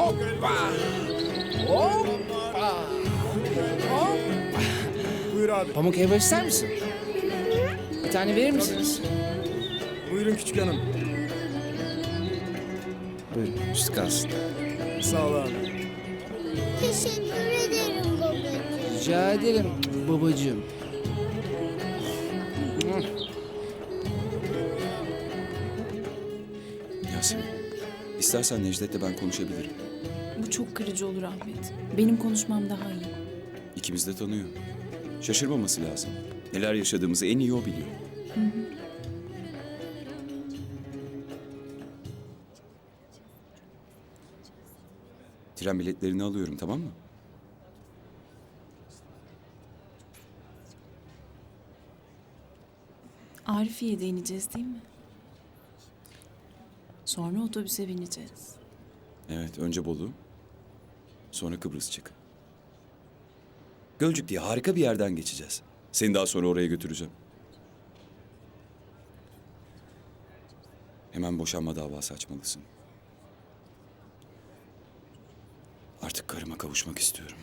Hoppa. Hoppa. Hoppa. Buyur abi. Pamuk helva ister misin? Bir tane verir misiniz? Buyurun küçük hanım. Buyurun, üst kalsın. Sağ ol abi. Teşekkür ederim babacığım. Rica ederim babacığım. İstersen Necdet'le ben konuşabilirim. Bu çok kırıcı olur Ahmet. Benim konuşmam daha iyi. İkimiz de tanıyor. Şaşırmaması lazım. Neler yaşadığımızı en iyi o biliyor. Tren biletlerini alıyorum tamam mı? Arifiye'de ineceğiz değil mi? Sonra otobüse bineceğiz. Evet, önce Bolu, sonra Kıbrıs çık. Gölcük diye harika bir yerden geçeceğiz. Seni daha sonra oraya götüreceğim. Hemen boşanma davası açmalısın. Artık karıma kavuşmak istiyorum.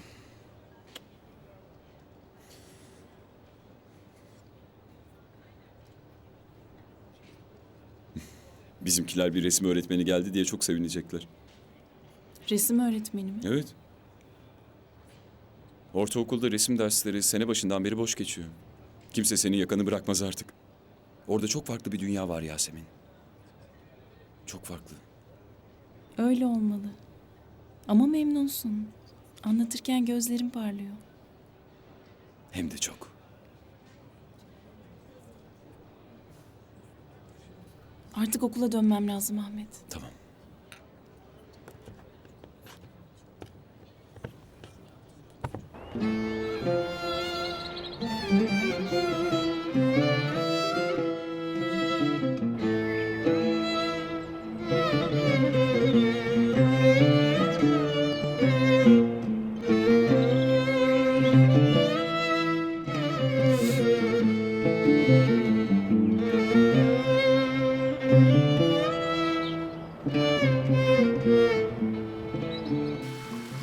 Bizimkiler bir resim öğretmeni geldi diye çok sevinecekler. Resim öğretmeni mi? Evet. Ortaokulda resim dersleri sene başından beri boş geçiyor. Kimse seni yakanı bırakmaz artık. Orada çok farklı bir dünya var Yasemin. Çok farklı. Öyle olmalı. Ama memnunsun. Anlatırken gözlerim parlıyor. Hem de çok. Artık okula dönmem lazım Ahmet. Tamam.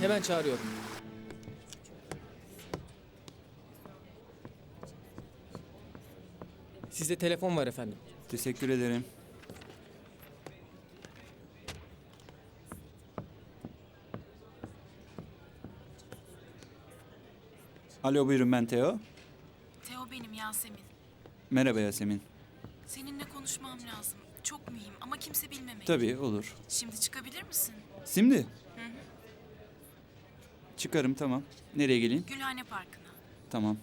Hemen çağırıyorum. Sizde telefon var efendim. Teşekkür ederim. Alo buyurun ben Teo. Teo benim Yasemin. Merhaba Yasemin. Seninle konuşmam lazım. Çok mühim ama kimse bilmemeli. Tabii olur. Şimdi çıkabilir misin? Şimdi? Çıkarım tamam. Nereye geleyim? Gülhane Parkı'na. Tamam.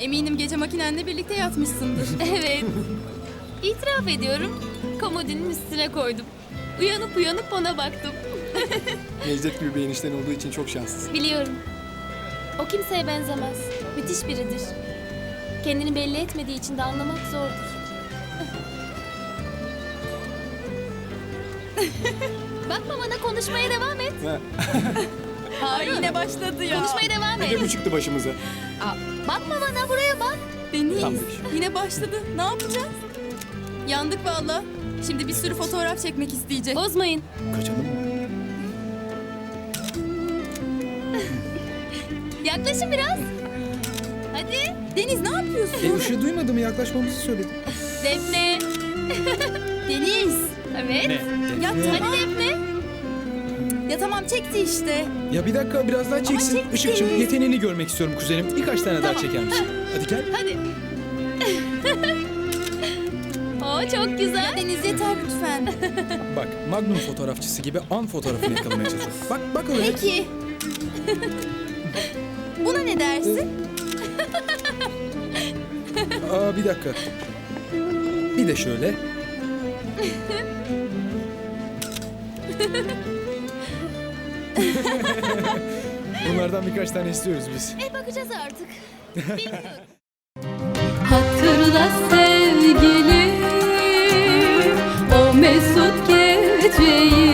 Eminim gece makinenle birlikte yatmışsındır. Evet. İtiraf ediyorum. Komodinin üstüne koydum. Uyanıp uyanıp ona baktım. Necdet gibi bir enişten olduğu için çok şanslısın. Biliyorum. O kimseye benzemez. Müthiş biridir. Kendini belli etmediği için de anlamak zordur. Bakma bana konuşmaya devam et. Ha yine başladı ya. Konuşmaya devam Bir de et. çıktı başımıza. Aa, bakma bana buraya bak. Deniz Tamam. yine başladı. Ne yapacağız? Yandık valla. Şimdi bir sürü fotoğraf çekmek isteyecek. Bozmayın. Kaçalım mı? Yaklaşın biraz. Hadi. Deniz ne yapıyorsun? E ışığı duymadım yaklaşmamızı söyledim. Defne. Deniz. Evet. Ya Hadi tamam. Defne. Ya tamam çekti işte. Ya bir dakika biraz daha çeksin. çekti. Işıkçım yeteneğini görmek istiyorum kuzenim. Birkaç tane daha çeker misin? Hadi gel. Hadi. Oo çok güzel. Ya Deniz yeter lütfen. Bak Magnum fotoğrafçısı gibi an fotoğrafını yakalamaya çalışıyorum. Bak bak öyle. Peki. Buna ne dersin? Aa bir dakika. Bir de şöyle. Bunlardan birkaç tane istiyoruz biz. E bakacağız artık. Hatırla sevgilim 却已。